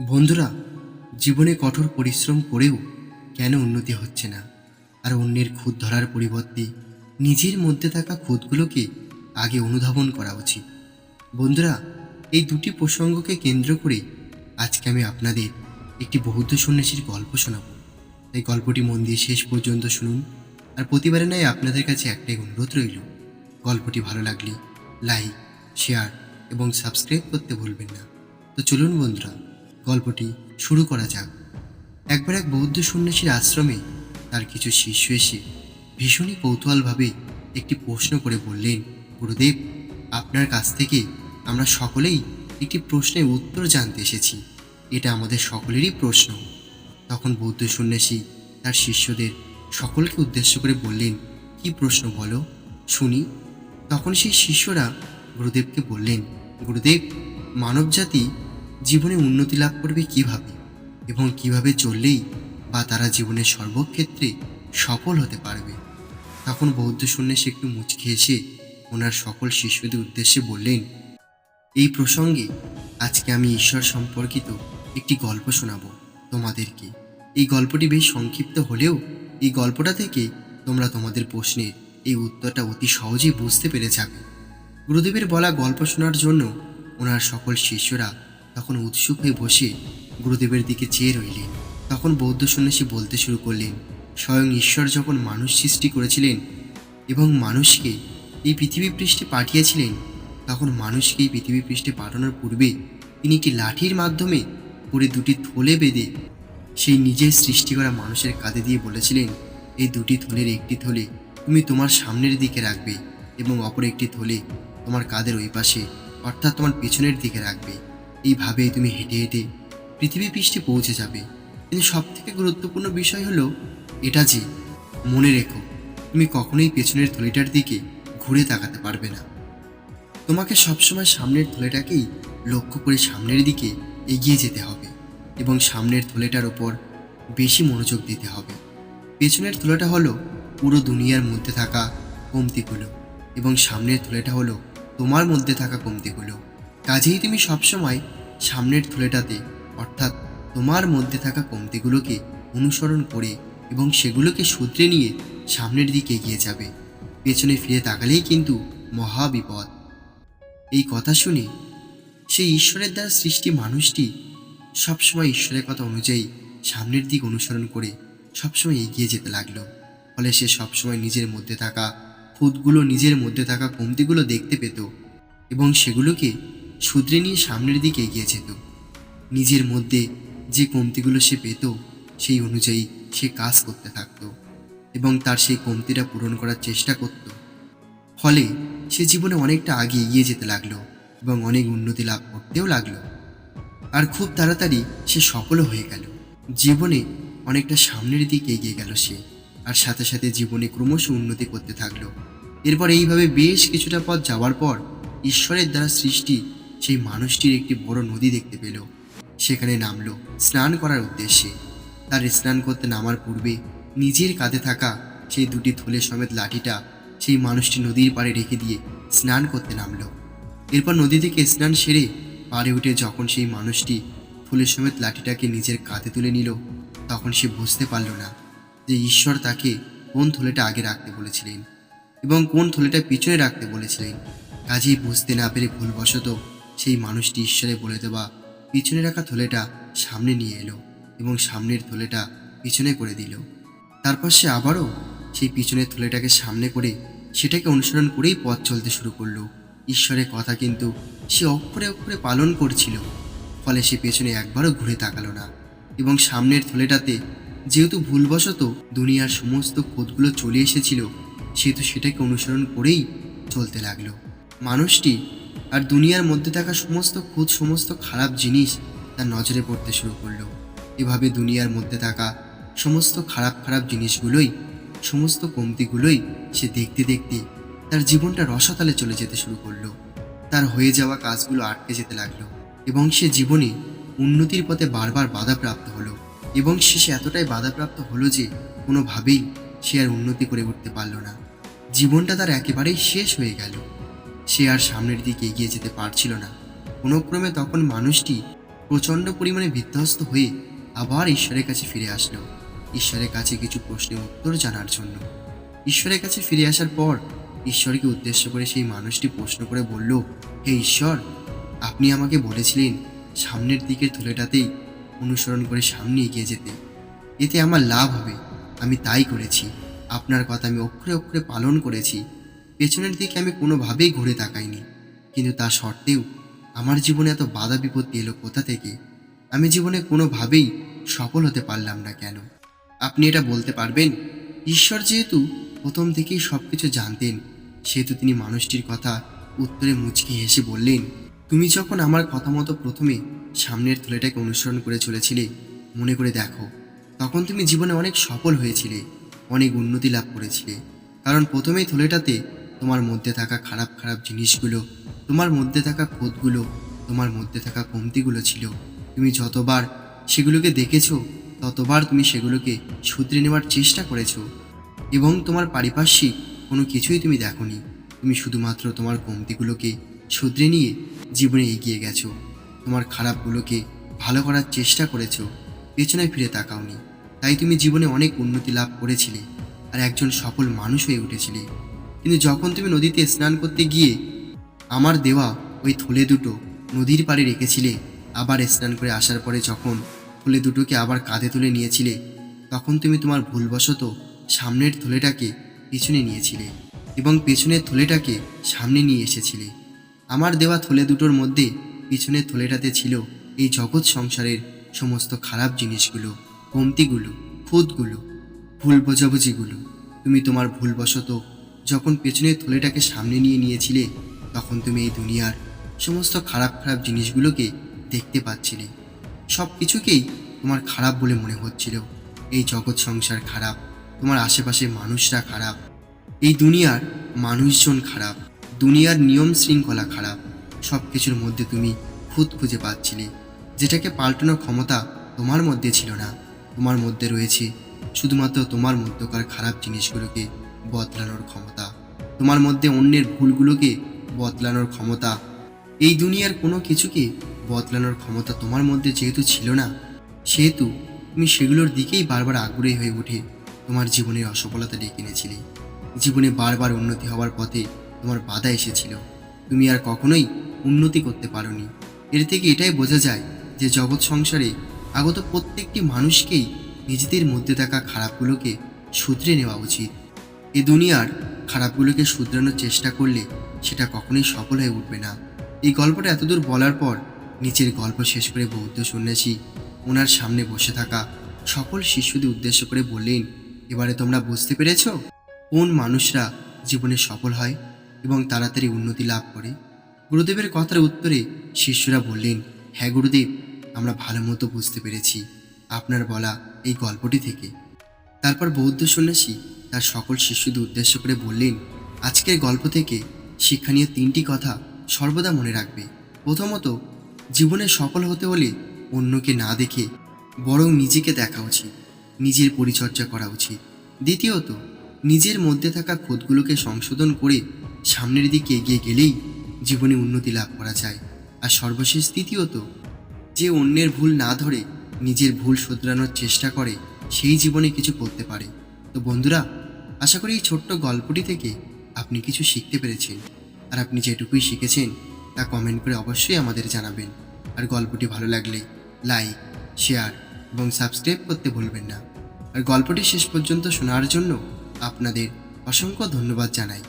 বন্ধুরা, জীবনে কঠোর পরিশ্রম করেও কেন উন্নতি হচ্ছে না? আর অন্যের খুঁত ধরার পরিবর্তে নিজের মধ্যে থাকা খুঁতগুলোকে আগে অনুধাবন করা উচিত। বন্ধুরা, এই দুটি প্রসঙ্গকে কেন্দ্র করে আজকে আমি আপনাদের একটি বৌদ্ধ সন্ন্যাসীর গল্প শোনাব। এই গল্পটি মন দিয়ে শেষ পর্যন্ত শুনুন, আর প্রতিবারে নয় আপনাদের কাছে একটাই অনুরোধ রইল, গল্পটি ভালো লাগলে লাইক, শেয়ার এবং সাবস্ক্রাইব করতে ভুলবেন না। তো চলুন বন্ধুরা গল্পটি শুরু করা যাক। একবার এক বৌদ্ধ সন্ন্যাসীর আশ্রমে তার কিছু শিষ্য এসে ভীষণই কৌতূহলভাবে একটি প্রশ্ন করে বললেন, গুরুদেব, আপনার কাছ থেকে আমরা সকলেই একটি প্রশ্নের উত্তর জানতে এসেছি। এটা আমাদের সকলেরই প্রশ্ন। তখন বৌদ্ধ সন্ন্যাসী তার শিষ্যদের সকলকে উদ্দেশ্য করে বললেন, কি প্রশ্ন বলো? শুনি। তখন সেই শিষ্যরা গুরুদেবকে বললেন, গুরুদেব, মানবজাতি জীবনে উন্নতি লাভ করবে কীভাবে? এবং কীভাবে চললেই বা তারা জীবনের সর্বক্ষেত্রে সফল হতে পারবে? তখন বৌদ্ধ সন্ন্যাসী একটু মুচকে এসে ওনার সকল শিষ্যদের উদ্দেশ্যে বললেন, এই প্রসঙ্গে আজকে আমি ঈশ্বর সম্পর্কিত একটি গল্প শোনাবো তোমাদেরকে। এই গল্পটি বেশ সংক্ষিপ্ত হলেও এই গল্পটা থেকে তোমরা তোমাদের প্রশ্নের এই উত্তরটা অতি সহজেই বুঝতে পেরে যাবে। গুরুদেবের বলা গল্প শোনার জন্য ওনার সকল শিষ্যরা তখন উৎসুক হয়ে বসে গুরুদেবের দিকে চেয়ে রইলেন। তখন বৌদ্ধ সন্ন্যাসী বলতে শুরু করলেন, স্বয়ং ঈশ্বর যখন মানুষ সৃষ্টি করেছিলেন এবং মানুষকে এই পৃথিবী পৃষ্ঠে পাঠিয়েছিলেন, তখন মানুষকে এই পৃথিবী পৃষ্ঠে পাঠানোর পূর্বে তিনি একটি লাঠির মাধ্যমে পুরে দুটি থলে বেঁধে সেই নিজের সৃষ্টি করা মানুষের কাঁধে দিয়ে বলেছিলেন, এই দুটি থলের একটি থলে তুমি তোমার সামনের দিকে রাখবে এবং অপর একটি থলে তোমার কাঁধের ওই পাশে অর্থাৎ তোমার পেছনের দিকে রাখবে। এইভাবেই তুমি হেঁটে হেঁটে পৃথিবী পৃষ্ঠে পৌঁছে যাবে। কিন্তু সব থেকে গুরুত্বপূর্ণ বিষয় হলো, এটা যে, মনে রেখো, তুমি কখনোই পেছনের থলিটার দিকে ঘুরে তাকাতে পারবে না। তোমাকে সবসময় সামনের থলেটাকেই লক্ষ্য করে সামনের দিকে এগিয়ে যেতে হবে এবং সামনের থলেটার ওপর বেশি মনোযোগ দিতে হবে। পেছনের থলেটা হলো পুরো দুনিয়ার মধ্যে থাকা কমতিগুলো এবং সামনের থলেটা হলো তোমার মধ্যে থাকা কমতিগুলো। কাজেই তুমি সবসময় সামনের থলেটাতে, অর্থাৎ তোমার মধ্যে থাকা কমতিগুলোকে অনুসরণ করে এবং সেগুলোকে শুধরে নিয়ে সামনের দিকে এগিয়ে যাবে। পেছনে ফিরে তাকালেই কিন্তু মহা বিপদ। এই কথা শুনে সেই ঈশ্বরের দ্বারা সৃষ্টি মানুষটি সবসময় ঈশ্বরের কথা অনুযায়ী সামনের দিক অনুসরণ করে সবসময় এগিয়ে যেতে লাগল। ফলে সে সবসময় নিজের মধ্যে থাকা খুঁতগুলো নিজের মধ্যে থাকা কমতিগুলো দেখতে পেত এবং সেগুলোকে শুধরে নিয়ে সামনের দিকে এগিয়ে যেত। নিজের মধ্যে যে কমতিগুলো সে পেত, সেই অনুযায়ী সে কাজ করতে থাকত এবং তার সেই কমতিটা পূরণ করার চেষ্টা করত। ফলে সে জীবনে অনেকটা আগে এগিয়ে যেতে লাগল এবং অনেক উন্নতি লাভ করতেও লাগল। আর খুব তাড়াতাড়ি সে সফলও হয়ে গেল। জীবনে অনেকটা সামনের দিকে এগিয়ে গেল সে আর সাথে সাথে জীবনে ক্রমশ উন্নতি করতে থাকল। এরপর এইভাবে বেশ কিছুটা পথ যাওয়ার পর ঈশ্বরের দ্বারা সৃষ্টি সেই মানুষটির একটি বড় নদী দেখতে পেল। সেখানে নামলো স্নান করার উদ্দেশ্যে। তার স্নান করতে নামার পূর্বে নিজের কাঁধে থাকা সেই দুটি থলে সমেত লাঠিটা সেই মানুষটি নদীর পাড়ে রেখে দিয়ে স্নান করতে নামলো। এরপর নদী থেকে স্নান সেরে পাড়ে উঠে যখন সেই মানুষটি ফুলের সমেত লাঠিটাকে নিজের কাঁধে তুলে নিল, তখন সে বুঝতে পারল না যে ঈশ্বর তাকে কোন থলেটা আগে রাখতে বলেছিলেন এবং কোন থলেটা পিছনে রাখতে বলেছিলেন। কাজেই বুঝতে না পেরে ভুলবশত সেই মানুষটি ঈশ্বরে বলে দেওয়া পিছনে রাখা থলেটা সামনে নিয়ে এলো এবং সামনের থলেটা পিছনে করে দিল। তারপর সে আবারও সেই পিছনের থলেটাকে সামনে করে সেটাকে অনুসরণ করেই পথ চলতে শুরু করল। ঈশ্বরের কথা কিন্তু সে অক্ষরে অক্ষরে পালন করছিল, ফলে সে পেছনে একবারও ঘুরে তাকালো না এবং সামনের থলেটাতে যেহেতু ভুলবশত দুনিয়ার সমস্ত খোঁজগুলো চলে এসেছিল, সেহেতু সেটাকে অনুসরণ করেই চলতে লাগল। মানুষটি আর দুনিয়ার মধ্যে থাকা সমস্ত খুঁত, সমস্ত খারাপ জিনিস তার নজরে পড়তে শুরু করল। এভাবে দুনিয়ার মধ্যে থাকা সমস্ত খারাপ খারাপ জিনিসগুলোই, সমস্ত কমতিগুলোই সে দেখতে দেখতে তার জীবনটা রসাতালে চলে যেতে শুরু করল। তার হয়ে যাওয়া কাজগুলো আটকে যেতে লাগল এবং সে জীবনে উন্নতির পথে বারবার বাধাপ্রাপ্ত হলো এবং শেষে এতটাই বাধাপ্রাপ্ত হলো যে কোনোভাবেই সে আর উন্নতি করে উঠতে পারল না। জীবনটা তার একেবারেই শেষ হয়ে গেল। সে আর সামনের দিকে এগিয়ে যেতে পারছিল না। কোনো ক্রমে তখন মানুষটি প্রচণ্ড পরিমাণে বিধ্বস্ত হয়ে আবার ঈশ্বরের কাছে ফিরে আসলো। ঈশ্বরের কাছে কিছু প্রশ্নের উত্তর জানার জন্য। ঈশ্বরের কাছে ফিরে আসার পর ঈশ্বরকে উদ্দেশ্য করে সেই মানুষটি প্রশ্ন করে বলল, হে ঈশ্বর, আপনি আমাকে বলেছিলেন সামনের দিকের থলেটাতেই অনুসরণ করে সামনে এগিয়ে যেতে। এতে আমার লাভ হবে। আমি তাই করেছি। আপনার কথা আমি অক্ষরে অক্ষরে পালন করেছি। পেছনের দিকে আমি কোনোভাবেই ঘুরে তাকাইনি। কিন্তু তা সত্ত্বেও আমার জীবনে এত বাধা বিপত্তি এলো কোথা থেকে? আমি জীবনে কোনোভাবেই সফল হতে পারলাম না কেন? আপনি এটা বলতে পারবেন, ঈশ্বর যেহেতু প্রথম থেকেই সব কিছু জানতেন, সেহেতু তিনি মানুষটির কথা উত্তরে মুচকি হেসে বললেন, তুমি যখন আমার কথা মতো প্রথমে সামনের থলেটাকে অনুসরণ করে চলেছিলে, মনে করে দেখো, তখন তুমি জীবনে অনেক সফল হয়েছিলে, অনেক উন্নতি লাভ করেছিলে। কারণ প্রথমেই থলেটাতে তোমার মধ্যে থাকা খারাপ খারাপ জিনিসগুলো, তোমার মধ্যে থাকা খোদগুলো তোমার মধ্যে থাকা কমতিগুলো ছিল। তুমি যতবার সেগুলোকে দেখেছ, ততবার তুমি সেগুলোকে শুধরে নেওয়ার চেষ্টা করেছ। এবং তোমার পারিপার্শ্বিক কোনো কিছুই তুমি দেখোনি। তুমি শুধুমাত্র তোমার কমতিগুলোকে শুধরে নিয়ে জীবনে এগিয়ে গেছো। তোমার খারাপগুলোকে ভালো করার চেষ্টা করেছ, পেছনে ফিরে তাকাওনি। তাই তুমি জীবনে অনেক উন্নতি লাভ করেছিলে, আর একজন সফল মানুষ হয়ে উঠেছিলে। কিন্তু যখন তুমি নদীতে স্নান করতে গিয়ে আমার দেওয়া ওই থলে দুটো নদীর পাড়ে রেখেছিলে, আবার স্নান করে আসার পরে যখন থলে দুটোকে আবার কাঁধে তুলে নিয়েছিলে, তখন তুমি তোমার ভুলবশত সামনের থলেটাকে পিছনে নিয়েছিলে এবং পেছনের থলেটাকে সামনে নিয়ে এসেছিলে। আমার দেওয়া থলে দুটোর মধ্যে পিছনের থলেটাতে ছিল এই জগৎ সংসারের সমস্ত খারাপ জিনিসগুলো, কমতিগুলো খুঁতগুলো ভুল বোঝাবুঝিগুলো। তুমি তোমার ভুলবশত যখন পেছনের থলেটাকে সামনে নিয়ে নিয়েছিলে, তখন তুমি এই দুনিয়ার সমস্ত খারাপ খারাপ জিনিসগুলোকে দেখতে পাচ্ছিলে। সব কিছুকেই তোমার খারাপ বলে মনে হচ্ছিল। এই জগৎ সংসার খারাপ, তোমার আশেপাশের মানুষরা খারাপ, এই দুনিয়ার মানুষজন খারাপ, দুনিয়ার নিয়ম শৃঙ্খলা খারাপ, সব কিছুর মধ্যে তুমি খুঁত খুঁজে পাচ্ছিলে। যেটাকে পাল্টানোর ক্ষমতা তোমার মধ্যে ছিল না। তোমার মধ্যে রয়েছে শুধুমাত্র তোমার মধ্যকার খারাপ জিনিসগুলোকে বদলানোর ক্ষমতা। তোমার মধ্যে অন্যের ভুলগুলোকে বদলানোর ক্ষমতা। এই দুনিয়ার কোনো কিছুকে বদলানোর ক্ষমতা তোমার মধ্যে যেহেতু ছিল না, সেহেতু তুমি সেগুলোর দিকেই বারবার আগ্রহী হয়ে উঠে তোমার জীবনের অসফলতা ডেকে এনেছিলে। জীবনে বারবার উন্নতি হওয়ার পথে তোমার বাধা এসেছিল। তুমি আর কখনোই উন্নতি করতে পারোনি। এর থেকে এটাই বোঝা যায় যে জগৎ সংসারে আগত প্রত্যেকটি মানুষকেই নিজেদের মধ্যে থাকা খারাপগুলোকে শুধরে নেওয়া উচিত। এ দুনিয়ার খারাপগুলোকে শুধরানোর চেষ্টা করলে সেটা কখনোই সফল হয়ে উঠবে না। এই গল্পটা এতদূর বলার পর নিচের গল্প শেষ করে বৌদ্ধ সন্ন্যাসী ওনার সামনে বসে থাকা সকল শিশুদের উদ্দেশ্য করে বললেন, এবারে তোমরা বুঝতে পেরেছ কোন মানুষরা জীবনে সফল হয় এবং তাড়াতাড়ি উন্নতি লাভ করে? গুরুদেবের কথার উত্তরে শিষ্যরা বললেন হ্যাঁ গুরুদেব, আমরা ভালো মতো বুঝতে পেরেছি আপনার বলা এই গল্পটি থেকে। তারপর বৌদ্ধ সন্ন্যাসী তার সকল শিশুদের উদ্দেশ্য করে বললেন, আজকের গল্প থেকে শিক্ষণীয় তিনটি কথা সর্বদা মনে রাখবে। প্রথমত, জীবনে সফল হতে হলে অন্যকে না দেখে বরং নিজেকে দেখা উচিত, নিজের পরিচর্যা করা উচিত। দ্বিতীয়ত, নিজের মধ্যে থাকা খোদগুলোকে সংশোধন করে সামনের দিকে এগিয়ে গেলেই জীবনে উন্নতি লাভ করা যায়। আর সর্বশেষ তৃতীয়ত, যে অন্যের ভুল না ধরে নিজের ভুল শোধরানোর চেষ্টা করে সেই জীবনে কিছু করতে পারে। তো বন্ধুরা, আশা করি এই ছোট্ট গল্পটি থেকে আপনি কিছু শিখতে পেরেছেন। আর আপনি যেটুকুই শিখেছেন, তা কমেন্ট করে অবশ্যই আমাদের জানাবেন। আর গল্পটি ভালো লাগলে লাইক শেয়ার এবং সাবস্ক্রাইব করতে ভুলবেন না। আর গল্পটি শেষ পর্যন্ত শোনার জন্য আপনাদের অসংখ্য ধন্যবাদ জানাই।